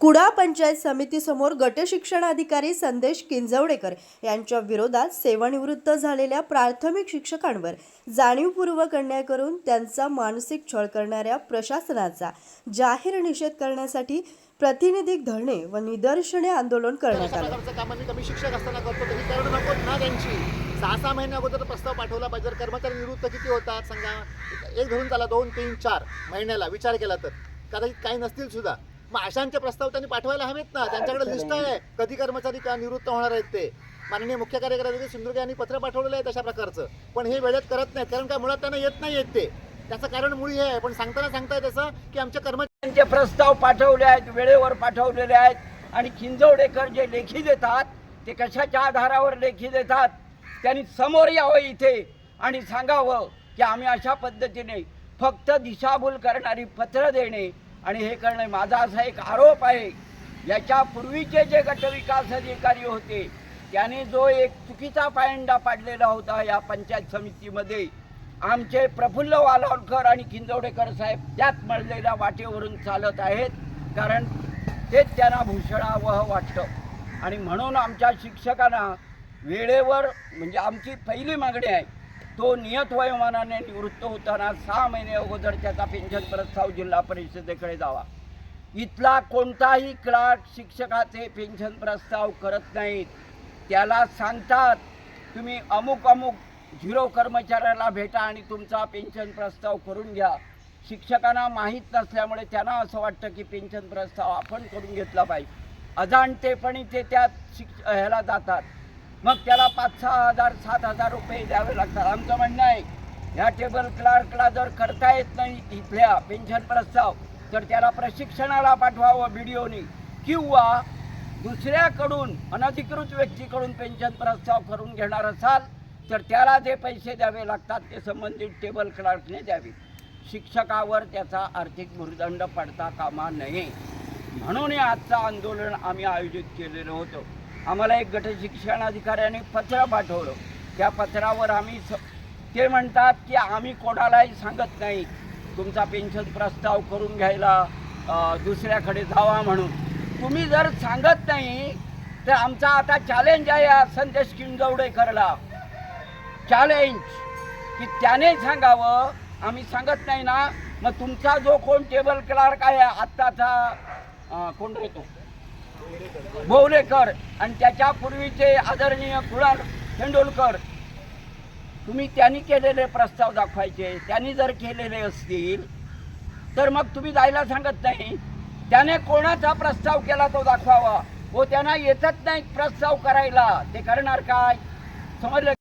कुडा पंचायत समितीसमोर गटशिक्षण अधिकारी संदेश किंजवडेकर यांच्या विरोधात सेवानिवृत्त झालेल्या प्राथमिक शिक्षकांवर जाणीवपूर्वक अन्याय करून त्यांचा मानसिक छळ करणाऱ्या प्रशासनाचा जाहीर निषेध करण्यासाठी प्रतिनिधिक धरणे व निदर्शने आंदोलन करण्यात अशा आलं शिक्षक असताना करतो तरी नको ना त्यांची. सहा सहा महिन्या अगोदर प्रस्ताव पाठवला पाहिजे. कर्मचारी निवृत्त किती होतात सांगा. एक धरून चाला दोन तीन चार महिन्याला विचार केला तर. कदाचित काही नसतील सुद्धा. मग अशांचे प्रस्ताव त्यांनी पाठवायला हवेत ना. त्यांच्याकडे लिस्ट आहे. कधी कर्मचारी का निवृत्त होणार आहेत ते? माननीय मुख्य कार्यकारी अधिकारी सिंधुदुर्ग यांनी पत्र पाठवलेलं आहे तशा प्रकारचं. पण हे वेळेत करत नाहीत. कारण काय? मुळात त्यांना येत नाही येत ते. त्याचं कारण मुळी हे आहे. पण सांगताना सांगताय तसं की आमच्या कर्मचारी त्यांचे प्रस्ताव पाठवले आहेत वेळेवर पाठवलेले आहेत. आणि किंजवडेकर जे लेखी देतात ते कशाच्या आधारावर लेखी देतात? त्यांनी समोर यावं इथे आणि सांगावं की आम्ही अशा पद्धतीने फक्त दिशाभूल करणारी पत्र देणे आणि हे करणे माझा असा एक आरोप आहे. याच्या पूर्वीचे जे गटविकास अधिकारी होते त्याने जो एक चुकीचा पायंडा पाडलेला होता या पंचायत समितीमध्ये आमचे प्रफुल्ल वालावलकर आणि खिंजवडेकर साहेब त्यात मळलेल्या वाटेवरून चालत आहेत कारण तेच त्यांना भूषणावह वाटतं. आणि म्हणून आमच्या शिक्षकांना वेळेवर म्हणजे आमची पहिली मागणी आहे तो नियत वयोमानाने निवृत्त होताना सहा महिने अगोदर त्याचा पेन्शन प्रस्ताव जिल्हा परिषदेकडे जावा. इथला कोणताही क्लार्क शिक्षकाचे पेन्शन प्रस्ताव करत नाहीत. त्याला सांगतात तुम्ही अमुक अमुक झिरो कर्मचाऱ्याला भेटा आणि तुमचा पेन्शन प्रस्ताव करून घ्या. शिक्षकांना माहीत नसल्यामुळे त्यांना असं वाटतं की पेन्शन प्रस्ताव आपण करून घेतला पाहिजे. अजाणतेपणी ते त्यात शिक्ष ह्याला जातात. मग त्याला पाच सहा हजार सात हजार रुपये द्यावे लागतात. आमचं म्हणणं आहे ह्या टेबल क्लार्कला जर करता येत नाही इथल्या पेन्शन प्रस्ताव तर त्याला प्रशिक्षणाला पाठवावं बी डी ओनी किंवा दुसऱ्याकडून अनधिकृत व्यक्तीकडून पेन्शन प्रस्ताव करून घेणार असाल तर त्याला जे पैसे द्यावे लागतात ते संबंधित टेबल क्लार्कने द्यावे. शिक्षकावर त्याचा आर्थिक भूर्दंड पडता कामा नये. म्हणून हे आजचं आंदोलन आम्ही आयोजित केलेलं होतं. आम्हाला एक गट शिक्षण अधिकाऱ्याने पत्र पाठवलं. त्या पत्रावर आम्ही स ते म्हणतात की आम्ही कोणालाही सांगत नाही. तुमचा पेन्शन प्रस्ताव करून घ्यायला दुसऱ्याकडे जावा म्हणून. तुम्ही जर सांगत नाही तर आमचा आता चॅलेंज आहे या संदेश किंजवडेकरला चॅलेंज की त्याने सांगावं आम्ही सांगत नाही ना. मग तुमचा जो कोण टेबल क्लार्क आहे आत्ताचा कोण येतो बोवलेकर आणि त्याच्या पूर्वीचे आदरणीय कुणाल तेंडुलकर. तुम्ही त्यांनी केलेले प्रस्ताव दाखवायचे त्यांनी जर केलेले असतील तर मग तुम्ही जायला सांगत नाही. त्याने कोणाचा प्रस्ताव केला तो दाखवावा? व त्यांना येतच नाही प्रस्ताव करायला. ते करणार काय? समजलं